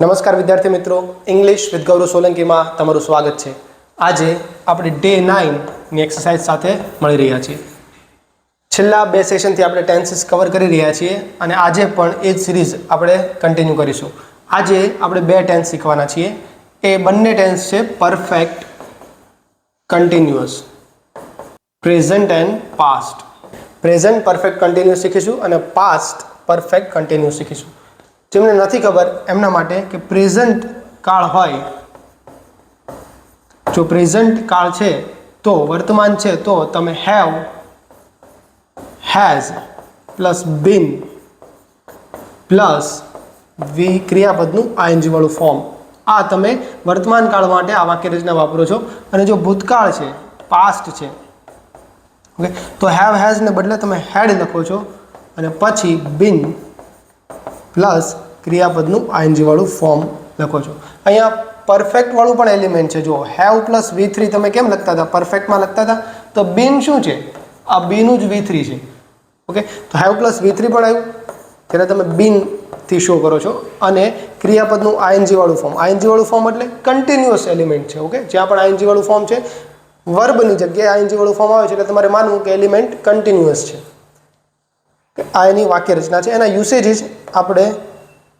નમસ્કાર વિદ્યાર્થી મિત્રો ઇંગ્લિશ વિથ ગૌરવ સોલંકીમાં તમારું સ્વાગત છે. આજે આપણે ડે નાઇનની એક્સરસાઇઝ સાથે મળી રહ્યા છીએ. છેલ્લા બે સેશનથી આપણે ટેન્સીસ કવર કરી રહ્યા છીએ અને આજે પણ એ જ સિરીઝ આપણે કન્ટિન્યુ કરીશું. આજે આપણે બે ટેન્સ શીખવાના છીએ. એ બંને ટેન્સ છે perfect continuous present and past present perfect continuous શીખીશું અને પાસ્ટ પરફેક્ટ કન્ટિન્યુઅસ શીખીશું. જેમને નથી ખબર એમના માટે કે પ્રેઝન્ટ કાળ હોય. જો પ્રેઝન્ટ કાળ છે, તો વર્તમાન છે, તો તમે have has plus been plus V ક્રિયાપદનું આઈએનજીવાળું ફોર્મ આ તમે વર્તમાન કાળ માટે આ વાક્ય રચના વાપરો છો. અને જો ભૂતકાળ છે પાસ્ટ છે ઓકે તો હેવ હેઝને બદલે તમે હેડ લખો છો. અને પછી બિન પ્લસ ક્રિયાપદનું આઈએનજી વાળું ફોર્મ લખો છો. અહીંયા પરફેક્ટવાળું પણ એલિમેન્ટ છે. જો હેવ પ્લસ વી થ્રી તમે કેમ લખતા હતા? પરફેક્ટમાં લખતા હતા? તો બિન શું છે? આ બીનું જ વી થ્રી છે. ઓકે? તો હેવ પ્લસ વી થ્રી પણ આવ્યું. ત્યારે તમે બિનથી શો કરો છો. અને ક્રિયાપદનું આઈએનજી વાળું ફોર્મ આઈએનજી વાળું ફોર્મ એટલે કન્ટિન્યુઅસ એલિમેન્ટ છે. ઓકે? જ્યાં પણ આઈએનજી વાળું ફોર્મ છે, વર્બની જગ્યાએ આઈએનજી વાળું ફોર્મ આવે છે એટલે તમારે માનવું કે એલિમેન્ટ કન્ટિન્યુઅસ છે. આ એની વાક્ય રચના છે. એના યુસેજીસ આપણે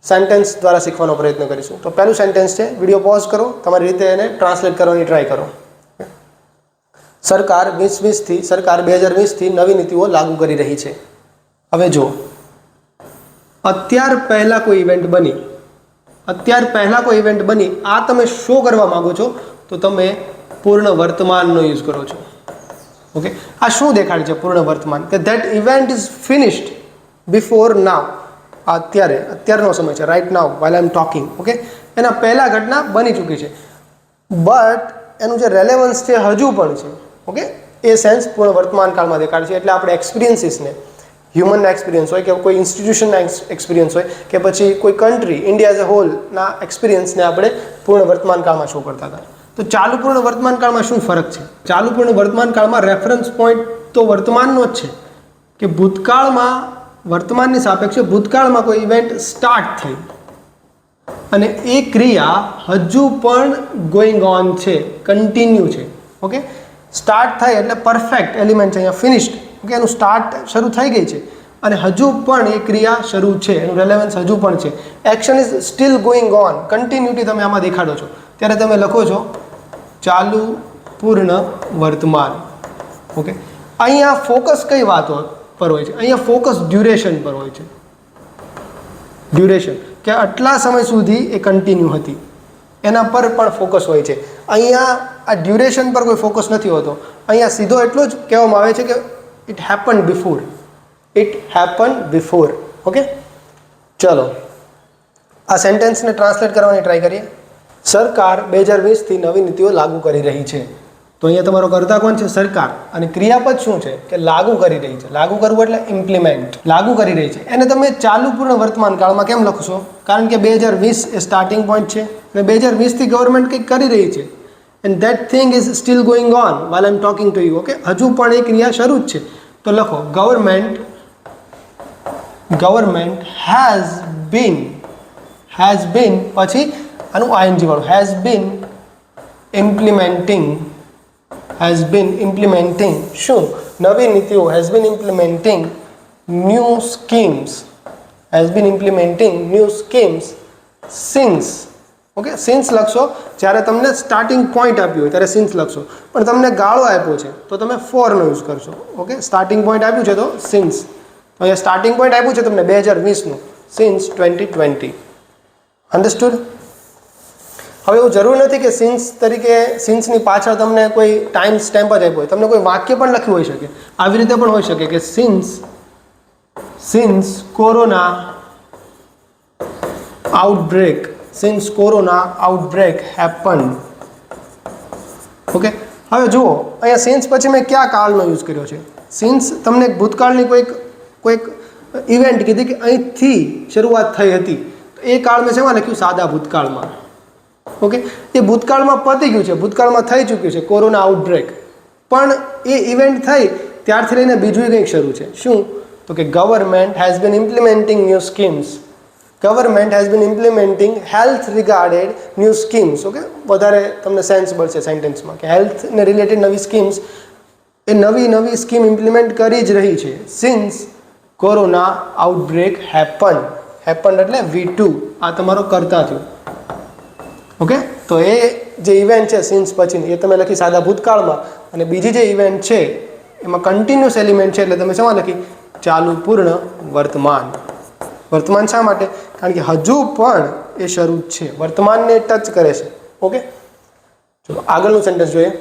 સેન્ટેન્સ દ્વારા શીખવાનો પ્રયત્ન કરીશું. તો પહેલું સેન્ટેન્સ છે વીડિયો પોઝ કરો, તમારી રીતે એને ટ્રાન્સલેટ કરવાની ટ્રાય કરો. સરકાર વીસ વીસથી સરકાર બે હજાર વીસથી નવી નીતિઓ લાગુ કરી રહી છે. હવે જો અત્યાર પહેલાં કોઈ ઇવેન્ટ બની, અત્યાર પહેલાં કોઈ ઇવેન્ટ બની, આ તમે શો કરવા માગો છો, તો તમે પૂર્ણ વર્તમાનનો યુઝ કરો છો. ઓકે આ શું દેખાડે છે પૂર્ણ વર્તમાન? કે that event is finished before now અત્યારે, અત્યારનો સમય છે right now while I am talking okay એના પહેલાં ઘટના બની ચૂકી છે. બટ એનું જે રેલેવન્સ છે હજુ પણ છે ઓકે એ સેન્સ પૂર્ણ વર્તમાન કાળમાં દેખાડે છે, એટલે આપણે એક્સપિરિયન્સીસને હ્યુમનના એક્સપિરિયન્સ હોય કે કોઈ ઇન્સ્ટિટ્યુશનના એક્સપિરિયન્સ હોય કે પછી કોઈ કન્ટ્રી ઇન્ડિયા એઝ અ હોલના એક્સપિરિયન્સને આપણે પૂર્ણ વર્તમાન કાળમાં શો કરતા હતા. તો ચાલુ પૂર્ણ વર્તમાન કાળમાં શું ફરક છે? ચાલુ પૂર્ણ વર્તમાન કાળમાં રેફરન્સ પોઈન્ટ તો વર્તમાનનો જ છે કે ભૂતકાળમાં વર્તમાનની સાપેક્ષે ભૂતકાળમાં કોઈ ઇવેન્ટ સ્ટાર્ટ થઈ. અને એ ક્રિયા હજુ પણ ગોઈંગ ઓન છે કન્ટિન્યુ છે. ઓકે સ્ટાર્ટ થાય એટલે પરફેક્ટ એલિમેન્ટ છે, અહીંયા ફિનિશ્ડ ઓકે એનું સ્ટાર્ટ શરૂ થઈ ગઈ છે. અને હજુ પણ એ ક્રિયા શરૂ છે, એનું રેલેવન્સ હજુ પણ છે. Action is still going on continuity તમે આમાં દેખાડો છો. ત્યારે તમે લખો છો, ચાલુ પૂર્ણ વર્તમાન. ઓકે અહીંયા ફોકસ કઈ વાતો? પર હોય છે. અહીંયા ફોકસ ડ્યુરેશન પર હોય છે. ડ્યુરેશન કે આટલા સમય સુધી એ કન્ટિન્યુ હતી. એના પર પણ ફોકસ હોય છે. અહીંયા આ ડ્યુરેશન પર કોઈ ફોકસ નથી હોતો. અહીંયા સીધો એટલો જ કહેવામાં આવે છે કે it happen before it happen before okay ચલો. આ સેન્ટેન્સને ટ્રાન્સલેટ કરવાની ટ્રાય કરીએ. સરકાર બે હજાર વીસથી નવી નીતિઓ લાગુ કરી રહી છે. તો અહીંયા તમારો કરતા કોણ છે, સરકાર. અને ક્રિયાપદ શું છે? કે લાગુ કરી રહી છે. લાગુ કરવું એટલે ઇમ્પ્લિમેન્ટ લાગુ કરી રહી છે. એને તમે ચાલુ પૂર્ણ વર્તમાન કાળમાં કેમ લખશો? કારણ કે બે હજાર વીસ એ સ્ટાર્ટિંગ પોઈન્ટ છે અને બે હજાર વીસથી ગવર્મેન્ટ કંઈક કરી રહી છે. And that thing is still going on while I am talking to you okay હજુ પણ એ ક્રિયા શરૂ જ છે. તો લખો government government has been has been પછી આનું આઈએનજી વાળું has been implementing has been implementing શું નવી નીતિઓ has been implementing new schemes has been implementing new schemes since okay since લખશો જ્યારે તમને સ્ટાર્ટિંગ પોઈન્ટ આપ્યું હોય, ત્યારે સિન્સ લખશો પણ તમને ગાળો આપ્યો છે, તો તમે ફોરનો યુઝ કરશો ઓકે સ્ટાર્ટિંગ પોઈન્ટ આપ્યું છે તો સિન્સ અહીંયા સ્ટાર્ટિંગ પોઈન્ટ આપ્યું છે તમને બે હજાર વીસનું સિન્સ ટ્વેન્ટી ટ્વેન્ટી અન્ડરસ્ટુડ હવે એવું જરૂર નથી કે સિન્સ તરીકે સિન્સની પાછળ તમને કોઈ ટાઈમ સ્ટેમ્પ જ આપ્યો હોય. તમને કોઈ વાક્ય પણ લખ્યું હોઈ શકે. આવી રીતે પણ હોઈ શકે કે since since corona outbreak since corona outbreak happen okay હવે જુઓ, અહીંયા સિન્સ પછી મેં કયા કાળનો યુઝ કર્યો છે? સિન્સ તમને ભૂતકાળની કોઈક કોઈક ઇવેન્ટ કીધી કે અહીંથી શરૂઆત થઈ હતી. તો એ કાળ મેં શેમાં લખ્યું? સાદા ભૂતકાળમાં. ઓકે એ ભૂતકાળમાં પતી ગયું છે, ભૂતકાળમાં થઈ ચૂક્યું છે, કોરોના આઉટબ્રેક પણ એ ઇવેન્ટ થઈ, ત્યારથી લઈને બીજું કંઈક શરૂ છે. શું? તો કે government has been implementing new schemes government has been implementing health regarded new schemes okay વધારે તમને સેન્સ મળશે સેન્ટેન્સમાં કે હેલ્થને રિલેટેડ નવી સ્કીમ્સ એ નવી નવી સ્કીમ ઇમ્પ્લિમેન્ટ કરી જ રહી છે. Since corona outbreak happen happen એટલે વી ટુ આ તમારો કરતા થયું. ઓકે? તો એ જે ઇવેન્ટ છે સિન્સ પછીની એ તમે લખી સાદા ભૂતકાળમાં. અને બીજી જે ઇવેન્ટ છે, એમાં કન્ટિન્યુઅસ એલિમેન્ટ છે, એટલે તમે શેમાં લખી? ચાલુ પૂર્ણ વર્તમાન. વર્તમાન શા માટે? કારણ કે હજુ પણ એ શરૂ છે. વર્તમાનને ટચ કરે છે. ઓકે? ચલો, આગળનું સેન્ટેન્સ જોઈએ.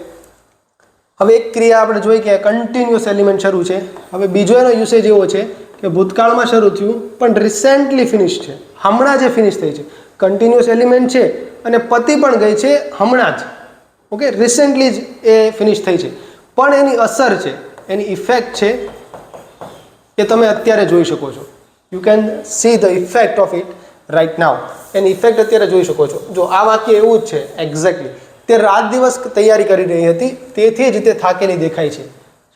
હવે એક ક્રિયા આપણે જોઈ કે કન્ટિન્યુઅસ એલિમેન્ટ શરૂ છે. હવે બીજો એનો યુસેજ એવો છે કે ભૂતકાળમાં શરૂ થયું, પણ રિસેન્ટલી ફિનિશ છે. હમણાં જે ફિનિશ થઈ છે. કન્ટિન્યુઅસ એલિમેન્ટ છે અને પતિ પણ ગઈ છે હમણાં જ. ઓકે રિસેન્ટલી જ એ ફિનિશ થઈ છે. પણ એની અસર છે, એની ઇફેક્ટ છે એ તમે અત્યારે જોઈ શકો છો. You can see the effect of it right now any effect અત્યારે જોઈ શકો છો. જો આ વાક્ય એવું જ છે એક્ઝેક્ટલી તે રાત દિવસ તૈયારી કરી રહી હતી, તેથી જ તે થાકેલી દેખાય છે.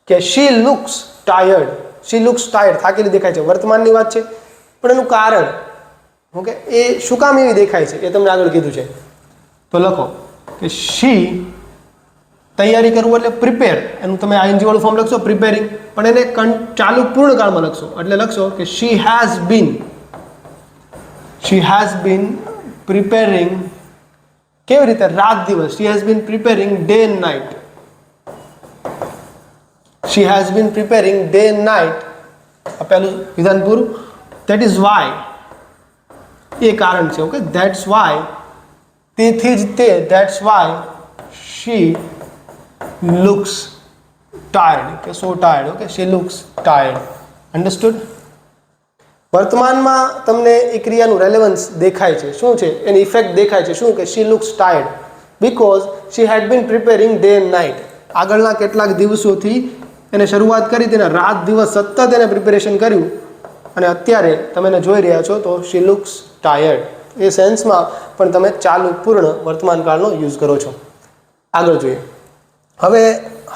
કે she looks tired she looks tired થાકેલી દેખાય છે. વર્તમાનની વાત છે. પણ એનું કારણ ઓકે? એ શું કામ એવી દેખાય છે? એ તમને આગળ કીધું છે. તો લખો કે શી તૈયારી કરવું એટલે પ્રિપેર એનું તમે આઈએનજી વાળું ફોર્મ લખશો પ્રિપેરિંગ પણ એને કન, ચાલુ પૂર્ણ કાળમાં લખશો. એટલે લખશો કે she has been she has been preparing કેવી રીતે? રાત દિવસ. She has been preparing day and night she has been preparing day and night આ પહેલું વિધાન પૂરું. દેટ ઇઝ વાય એ કારણ છે ઓકે ધેટ્સ વાય તેથી જ તે that's why she looks tired કે so tired okay she looks tired understood વર્તમાનમાં તમને એ ક્રિયાનું રેલેવન્સ દેખાય છે. શું છે? એની ઇફેક્ટ દેખાય છે. શું કે? She looks tired because she had been preparing day and night આગળના કેટલાક દિવસોથી એને શરૂઆત કરી, તેના રાત દિવસ સતત એને પ્રિપેરેશન કર્યું. અને અત્યારે તમે એને જોઈ રહ્યા છો, તો શી લુક્સ ટાયર્ડ એ સેન્સમાં પણ તમે ચાલુ પૂર્ણ વર્તમાન કાળનો યુઝ કરો છો. આગળ જોઈએ. હવે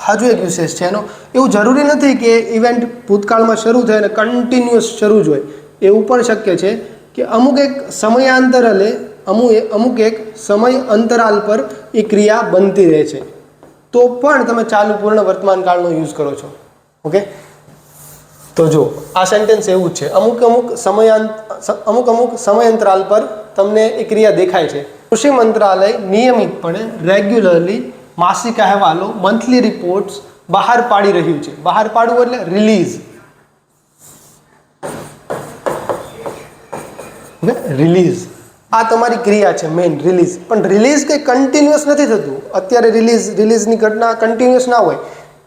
હજુ એક વિશેષ છે એનો. એવું જરૂરી નથી કે ઇવેન્ટ ભૂતકાળમાં શરૂ થાય અને કન્ટિન્યુઅસ શરૂ જ હોય. એવું પણ શક્ય છે કે અમુક એક સમયાંતરાલે અમુક અમુક એક સમય અંતરાલ પર એ ક્રિયા બનતી રહે છે. તો પણ તમે ચાલુ પૂર્ણ વર્તમાન કાળનો યુઝ કરો છો. ઓકે? તો જો, આ સેન્ટેન્સ એવું જ છે. અમુક અમુક સમયાંત, અમુક અમુક સમયાંતરાલ પર તમને એ ક્રિયા દેખાય છે. કૃષિ મંત્રાલય નિયમિતપણે રેગ્યુલરલી માસિક અહેવાલો મંથલી રિપોર્ટ્સ બહાર પાડી રહ્યું છે. બહાર પાડવું એટલે રિલીઝ રિલીઝ આ તમારી ક્રિયા છે મેઇન રિલીઝ પણ રિલીઝ કંઈ કન્ટિન્યુઅસ નથી થતું. અત્યારે રિલીઝ રિલીઝની ઘટના કન્ટિન્યુઅસ ના હોય.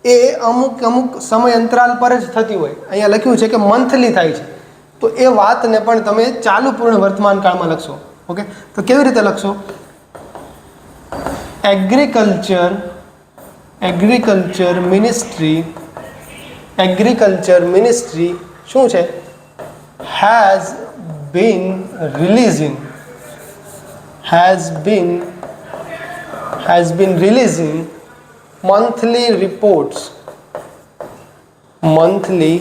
એ અમુક અમુક સમય અંતરાલ પર જ થતી હોય. અહીંયા લખ્યું છે કે મંથલી થાય છે. તો એ વાતને પણ તમે ચાલુ પૂર્ણ વર્તમાન કાળમાં લખશો. ઓકે? તો કેવી રીતે લખશો? Agriculture agriculture ministry agriculture ministry શું છે? Has been releasing has been has been releasing monthly reports. Monthly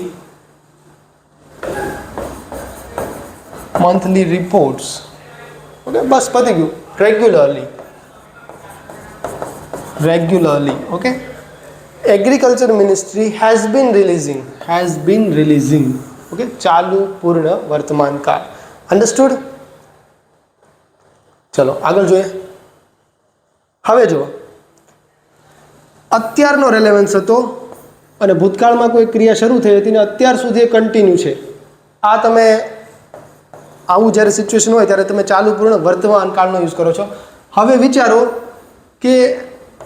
monthly reports. Okay બસ પતી ગયું regularly regularly okay agriculture ministry has been releasing has been releasing okay ચાલુ પૂર્ણ વર્તમાન કાળ understood ચલો આગળ જોઈએ હવે જુઓ અત્યારનો રેલેવન્સ હતો અને ભૂતકાળમાં કોઈ ક્રિયા શરૂ થઈ હતી ને અત્યાર સુધી એ કન્ટિન્યુ છે. આ તમે આવું જ્યારે સિચ્યુએશન હોય ત્યારે તમે ચાલુ પૂર્ણ વર્તમાન કાળનો યુઝ કરો છો. હવે વિચારો કે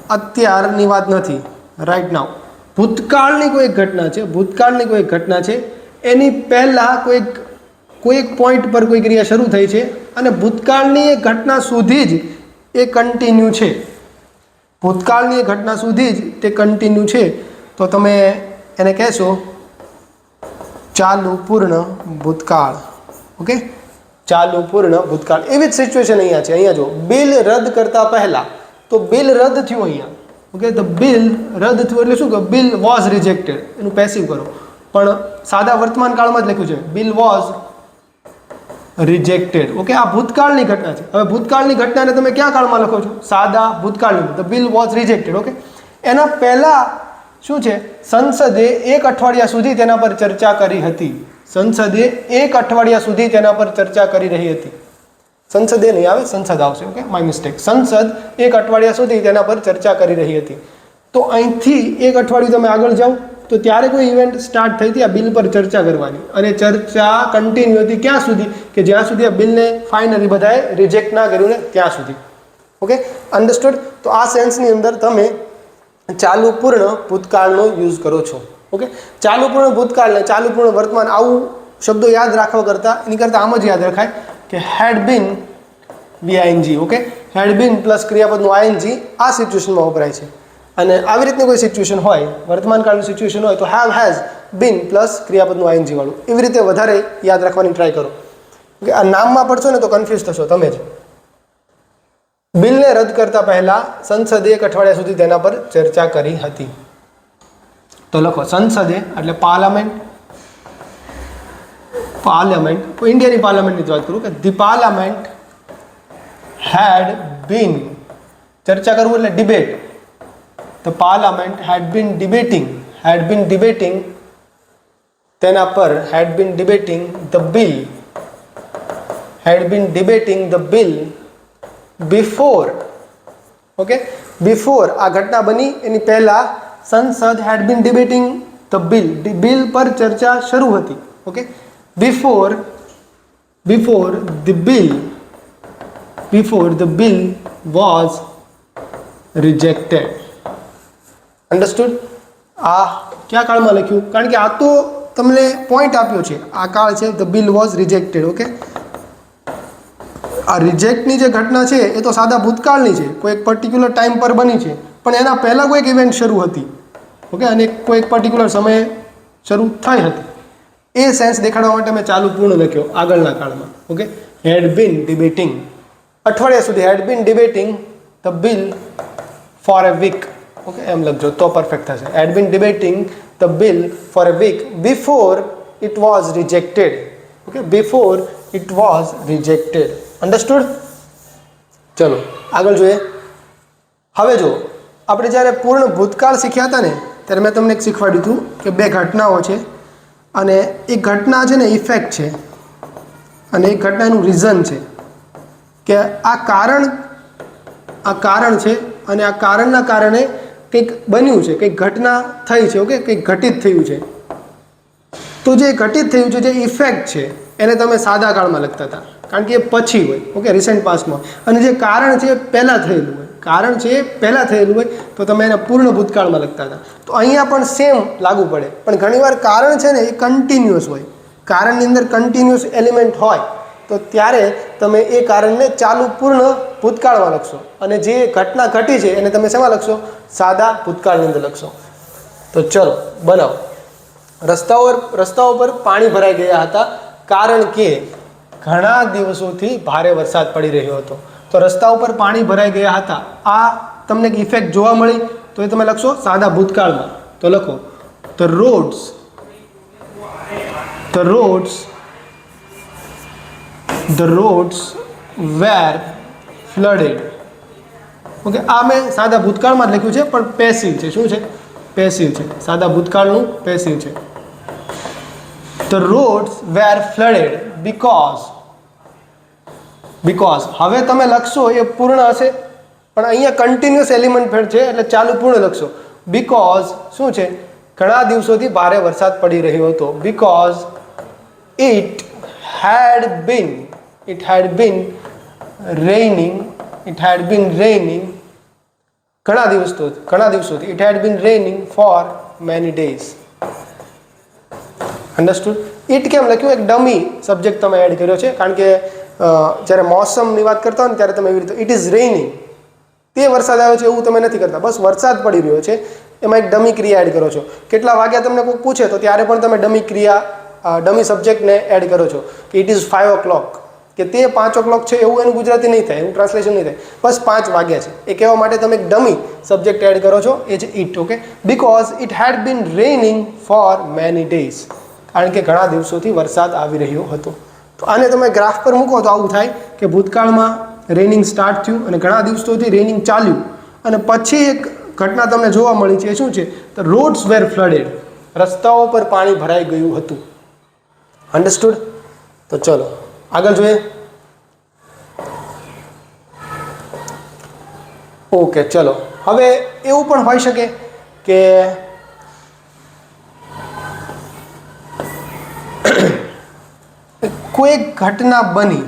અત્યારની વાત નથી. રાઈટ નાવ ભૂતકાળની કોઈ ઘટના છે, ભૂતકાળની કોઈ ઘટના છે, એની પહેલાં કોઈક કોઈક પોઈન્ટ પર કોઈ ક્રિયા શરૂ થઈ છે અને ભૂતકાળની એ ઘટના સુધી જ એ કન્ટિન્યુ છે. ભૂતકાળની ઘટના સુધી જ તે કન્ટિન્યુ છે, તો તમે એને કહેશો, ચાલુ પૂર્ણ ભૂતકાળ. ઓકે ચાલુ પૂર્ણ ભૂતકાળ. એવી જ સિચ્યુએશન અહીંયા છે. અહીંયા જો, બિલ રદ કરતા પહેલાં, તો બિલ રદ થયું અહીંયા. ઓકે તો બિલ રદ થયું એટલે શું કે બિલ વોઝ રિજેક્ટેડ એનું પેસિવ કરો. પણ સાદા વર્તમાન કાળમાં જ લખ્યું છે. બિલ વોઝ રિજેક્ટેડ ઓકે આ ભૂતકાળની ઘટના છે. હવે ભૂતકાળની ઘટનાને તમે ક્યાં કાળમાં લખો છો? સાદા ભૂતકાળની. The bill was rejected okay એના પહેલાં શું છે? સંસદે એક અઠવાડિયા સુધી તેના પર ચર્ચા કરી હતી. સંસદે એક અઠવાડિયા સુધી તેના પર ચર્ચા કરી રહી હતી. સંસદે નહીં આવે, સંસદ આવશે ઓકે માય મિસ્ટેક સંસદ એક અઠવાડિયા સુધી તેના પર ચર્ચા કરી રહી હતી. તો અહીંથી એક અઠવાડિયું તમે આગળ જાઓ. તો ત્યારે કોઈ ઇવેન્ટ સ્ટાર્ટ થઈ હતી આ બિલ પર ચર્ચા કરવાની. અને ચર્ચા કન્ટિન્યુ હતી ક્યાં સુધી? કે જ્યાં સુધી આ બિલને ફાઇનલી બધાએ રિજેક્ટ ના કર્યું ને ત્યાં સુધી. ઓકે અન્ડરસ્ટુડ તો આ સેન્સની અંદર તમે ચાલુ પૂર્ણ ભૂતકાળનો યુઝ કરો છો. ઓકે ચાલુ પૂર્ણ ભૂતકાળ ચાલુ પૂર્ણ વર્તમાન આવું શબ્દો યાદ રાખવા કરતાં, એની કરતાં આમ જ યાદ રખાય કે had been V ING okay had been plus ક્રિયાપદનું ING આ સિચ્યુએશનમાં વપરાય છે. અને આવી રીતની કોઈ સિચ્યુએશન હોય, વર્તમાન કાળની સિચ્યુએશન હોય, તો હેવ હેઝ બીન પ્લસ ક્રિયાપદનું આઈએનજી વાળું એવી રીતે વધારે યાદ રાખવાની ટ્રાય કરો. કે આ નામમાં પડશો ને તો કન્ફ્યુઝ થશો તમે જ. બિલને રદ કરતા પહેલા સંસદે એક અઠવાડિયા સુધી તેના પર ચર્ચા કરી હતી. તો લખો, સંસદે, એટલે પાર્લામેન્ટ પાર્લામેન્ટ ઇન્ડિયાની પાર્લામેન્ટની જ વાત કરું કે ધી પાર્લામેન્ટ હેડ બીન ચર્ચા કરવું એટલે debate the parliament had been debating had been debating તેના પર had been debating the bill had been debating the bill before okay before આ ઘટના બની, એની પહેલા સંસદ had been debating the bill bill પર ચર્ચા શરૂ હતી okay before before the bill before the bill was rejected understood આ કયા કાળમાં લખ્યું? કારણ કે આ તો તમને પોઈન્ટ આપ્યો છે. આ કાળ છે the bill was rejected okay આ રિજેક્ટની જે ઘટના છે, એ તો સાદા ભૂતકાળની છે. કોઈ એક પર્ટિક્યુલર ટાઈમ પર બની છે. પણ એના પહેલાં કોઈક ઇવેન્ટ શરૂ હતી ઓકે અને કોઈક પર્ટિક્યુલર સમયે શરૂ થઈ હતી. એ સેન્સ દેખાડવા માટે મેં ચાલુ પૂર્ણ લખ્યો, આગળના કાળમાં ઓકે હેડ બીન ડિબેટિંગ અઠવાડિયા સુધી had been debating the bill for a week okay એમ લખજો. તો પરફેક્ટ થશે. Had been debating the bill for a week before it was rejected okay before it was rejected understood ચલો, આગળ જોઈએ. હવે જો, આપણે જ્યારે પૂર્ણ ભૂતકાળ શીખ્યા હતા ને, ત્યારે મેં તમને એક શીખવાડ્યું હતું કે બે ઘટનાઓ છે અને એક ઘટના છે ને ઇફેક્ટ છે અને એક ઘટનાનું રીઝન છે કે આ કારણ આ કારણ છે અને આ કારણના કારણે કંઈક બન્યું છે, કંઈક ઘટના થઈ છે, ઓકે? કંઈક ઘટિત થયું છે. તો જે ઘટિત થયું છે, જે ઇફેક્ટ છે, એને તમે સાદા કાળમાં લખતા હતા. કારણ કે એ પછી હોય, ઓકે? રિસેન્ટ પાસ્ટમાં અને જે કારણ છે, એ પહેલાં થયેલું હોય. કારણ છે, એ પહેલાં થયેલું હોય, તો તમે એને પૂર્ણ ભૂતકાળમાં લખતા હતા. તો અહીંયા પણ સેમ લાગુ પડે. પણ ઘણીવાર કારણ છે ને, એ કન્ટિન્યુઅસ હોય. કારણની અંદર કન્ટિન્યુઅસ એલિમેન્ટ હોય. તો ત્યારે તમે એ કારણને ચાલુ પૂર્ણ ભૂતકાળમાં લખશો. અને જે ઘટના ઘટી છે એને તમે શેમાં લખશો? સાદા ભૂતકાળની અંદર લખશો. તો ચલો, બનાવો. રસ્તાઓ રસ્તાઓ પર પાણી ભરાઈ ગયા હતા કારણ કે ઘણા દિવસોથી ભારે વરસાદ પડી રહ્યો હતો. તો રસ્તા ઉપર પાણી ભરાઈ ગયા હતા. આ તમને એક ઇફેક્ટ જોવા મળી. તો એ તમે લખશો સાદા ભૂતકાળમાં. તો લખો the roads the roads the roads were flooded okay આ મેં સાદા ભૂતકાળમાં જ લખ્યું છે, પણ પેસિવ છે. શું છે? પેસિવ છે. સાદા ભૂતકાળનું પેસિવ છે. The roads were flooded because because હવે તમે લખશો, એ પૂર્ણ હશે, પણ અહીંયા કન્ટિન્યુઅસ એલિમેન્ટ ફેર છે, એટલે ચાલુ પૂર્ણ લખશો. બીકોઝ શું છે? ઘણા દિવસોથી ભારે વરસાદ પડી રહ્યો હતો. Because it had been it had been raining it had been raining ઘણા દિવસો, ઘણા દિવસોથી. It had been raining for many days understood it કેમ લખ્યું? એક ડમી સબ્જેક્ટ તમે એડ કર્યો છે. કારણ કે જ્યારે મોસમની વાત કરતા હોય ને ત્યારે તમે એવી રીતે ઇટ ઇઝ રેઇનિંગ તે વરસાદ આવ્યો છે એવું તમે નથી કરતા. બસ વરસાદ પડી રહ્યો છે. એમાં એક ડમી ક્રિયા એડ કરો છો. કેટલા વાગ્યા તમને કોઈ પૂછે, તો ત્યારે પણ તમે ડમી ક્રિયા ડમી સબ્જેક્ટને એડ કરો છો. It is five o'clock કે તે પાંચ ઓ ક્લોક છે એવું એનું ગુજરાતી નહીં થાય, એવું ટ્રાન્સલેશન નહીં થાય. બસ પાંચ વાગ્યા છે. એ કહેવા માટે તમે એક ડમી સબ્જેક્ટ એડ કરો છો, એ છે it okay because it had been raining for many days કારણ કે ઘણા દિવસોથી વરસાદ આવી રહ્યો હતો. તો આને તમે ગ્રાફ પર મૂકો તો આવું થાય કે ભૂતકાળમાં રેનિંગ સ્ટાર્ટ થયું અને ઘણા દિવસોથી રેનિંગ ચાલ્યું. અને પછી એક ઘટના તમને જોવા મળી છે, એ શું છે? તો રોડ્સ વેર ફ્લડેડ રસ્તાઓ પર પાણી ભરાઈ ગયું હતું. અન્ડરસ્ટુડ તો ચલો. આગળ જોઈએ. ઓકે ચલો. હવે એવું પણ હોઈ શકે કે કોઈ ઘટના બની,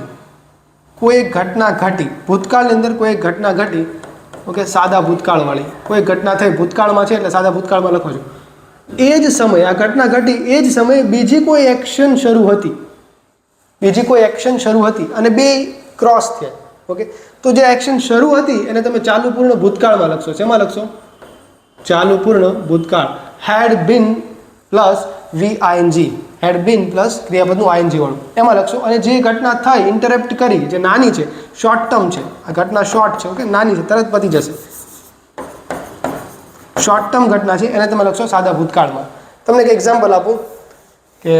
કોઈ ઘટના ઘટી, ભૂતકાળની અંદર કોઈ ઘટના ઘટી, ઓકે, સાદા ભૂતકાળવાળી, કોઈ ઘટના થઈ ભૂતકાળમાં છે એટલે સાદા ભૂતકાળમાં લખો છો. એ જ સમયે, આ ઘટના ઘટી એ જ સમયે બીજી કોઈ એક્શન શરૂ હતી. બીજી કોઈ એક્શન શરૂ હતી? અને બે ક્રોસ થયા. ઓકે તો જે એક્શન શરૂ હતી, એને તમે ચાલુ પૂર્ણ ભૂતકાળમાં લખશો. શેમાં લખશો? ચાલુ પૂર્ણ ભૂતકાળ હેડ બિન પ્લસ વી આઈએનજી હેડ બિન પ્લસ ક્રિયાપદનું આઈએનજી વાળું. એમાં લખશો. અને જે ઘટના થઈ ઇન્ટરપ્ટ કરી, જે નાની છે શોર્ટ ટર્મ છે. આ ઘટના શોર્ટ છે ઓકે નાની છે, તરત પતી જશે. શોર્ટ ટર્મ ઘટના છે, એને તમે લખશો સાદા ભૂતકાળમાં. તમને એક એક્ઝામ્પલ આપું કે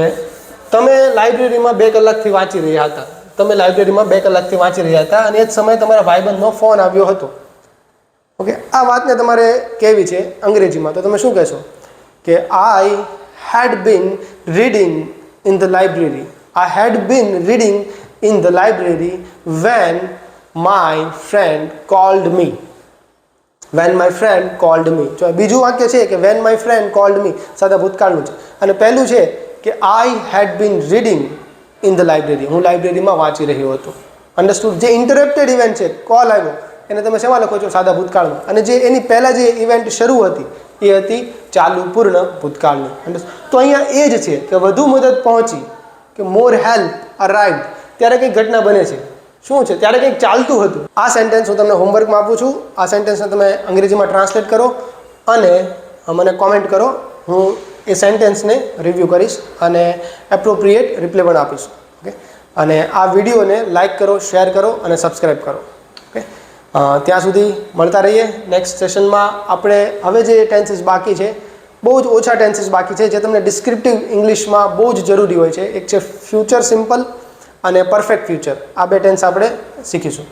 તમે લાઇબ્રેરીમાં બે કલાકથી વાંચી રહ્યા હતા. તમે લાઇબ્રેરીમાં બે કલાકથી વાંચી રહ્યા હતા અને એ જ સમયે તમારા ભાઈબંધનો ફોન આવ્યો હતો. ઓકે આ વાતને તમારે કહેવી છે અંગ્રેજીમાં. તો તમે શું કહેશો? કે I had been reading in the library I had been reading in the library when my friend called me when my friend called me જો બીજું વાક્ય છે કે when my friend called me સાદા ભૂતકાળનું છે અને પહેલું છે કે I had been reading in the library હું લાઇબ્રેરીમાં વાંચી રહ્યો હતો. અન્ડરસ્ટુડ જે ઇન્ટરપ્ટેડ ઇવેન્ટ છે કોલ આવ્યો. એને તમે શેમાં લખો છો? સાદા ભૂતકાળમાં. અને જે એની પહેલાં જે ઇવેન્ટ શરૂ હતી, એ હતી ચાલુ પૂર્ણ ભૂતકાળની. તો અહીંયા એ જ છે કે વધુ મદદ પહોંચી કે મોર હેલ્પ અરાઇવ ત્યારે કંઈક ઘટના બને છે. શું છે? ત્યારે કંઈક ચાલતું હતું. આ સેન્ટેન્સ હું તમને હોમવર્કમાં આપું છું. આ સેન્ટેન્સને તમે અંગ્રેજીમાં ટ્રાન્સલેટ કરો અને મને કોમેન્ટ કરો. હું એ સેન્ટેન્સને રિવ્યૂ કરીશ અને એપ્રોપ્રિએટ રિપ્લે પણ આપીશ. ઓકે અને આ વિડીયોને લાઇક કરો શેર કરો અને સબસ્ક્રાઈબ કરો. ઓકે ત્યાં સુધી મળતા રહીએ. નેક્સ્ટ સેશનમાં આપણે હવે જે ટેન્સીસ બાકી છે, બહુ જ ઓછા ટેન્સીસ બાકી છે, જે તમને ડિસ્ક્રિપ્ટિવ ઇંગ્લિશમાં બહુ જ જરૂરી હોય છે. એક છે ફ્યુચર સિમ્પલ અને પરફેક્ટ ફ્યુચર આ બે ટેન્સ આપણે શીખીશું.